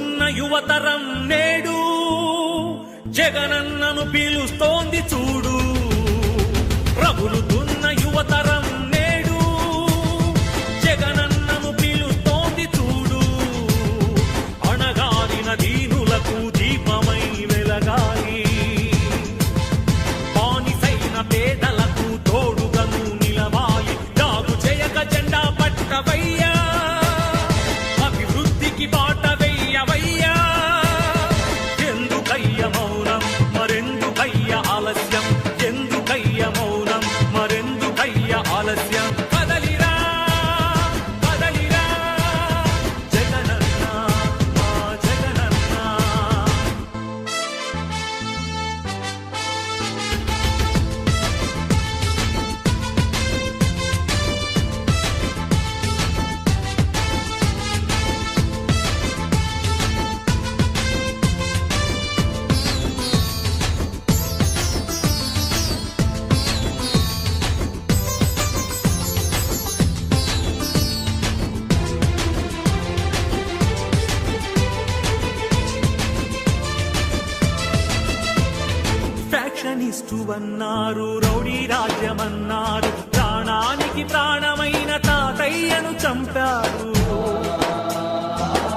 ఉన్న యువతరం నేడు జగనన్నను పిలుస్తోంది చూడు. ఫ్యాక్షనిస్టు అన్నారు రౌడీ రాజ్యమన్నారు ప్రాణానికి ప్రాణమైన తాతయ్యను చంపారు.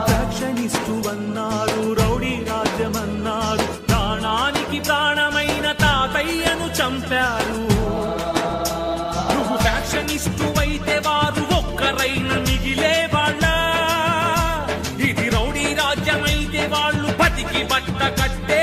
ఫ్యాక్షనిస్టు అన్నారు రౌడీ రాజ్యమన్నారు ప్రాణానికి ప్రాణమైన తాతయ్యను చంపారు. నువ్వు ఫ్యాక్షనిస్టు అయితే వారు ఒక్కరైన మిగిలే వాళ్ళ. ఇది రౌడీ రాజ్యమైతే వాళ్ళు బతికి బట్ట కట్టే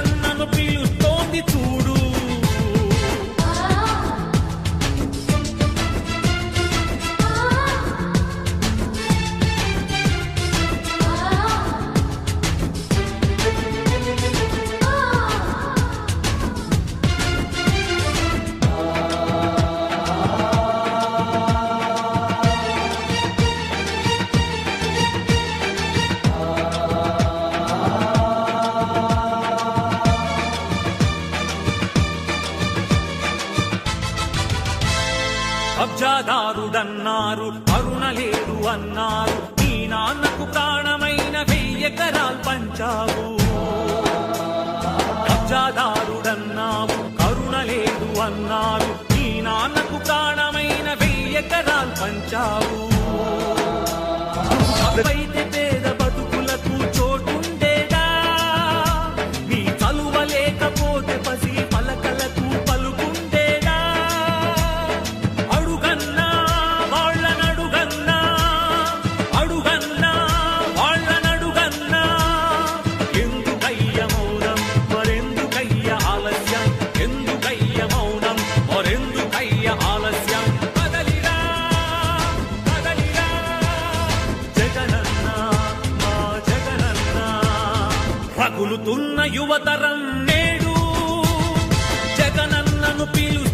కబ్జాదారుడన్నారు కరుణ లేదు అన్నారు. నీ నాన్నకు ప్రాణమైన వెయ్యెకరాల్ పంచావు. కబ్జాదారుడన్నావు కరుణ లేదు అన్నారు. నీ నాన్నకు ప్రాణమైన వెయ్యెకరాల్ పంచావు. పుడుతున్న యువతరం నేడు జగనన్నను పిలుచు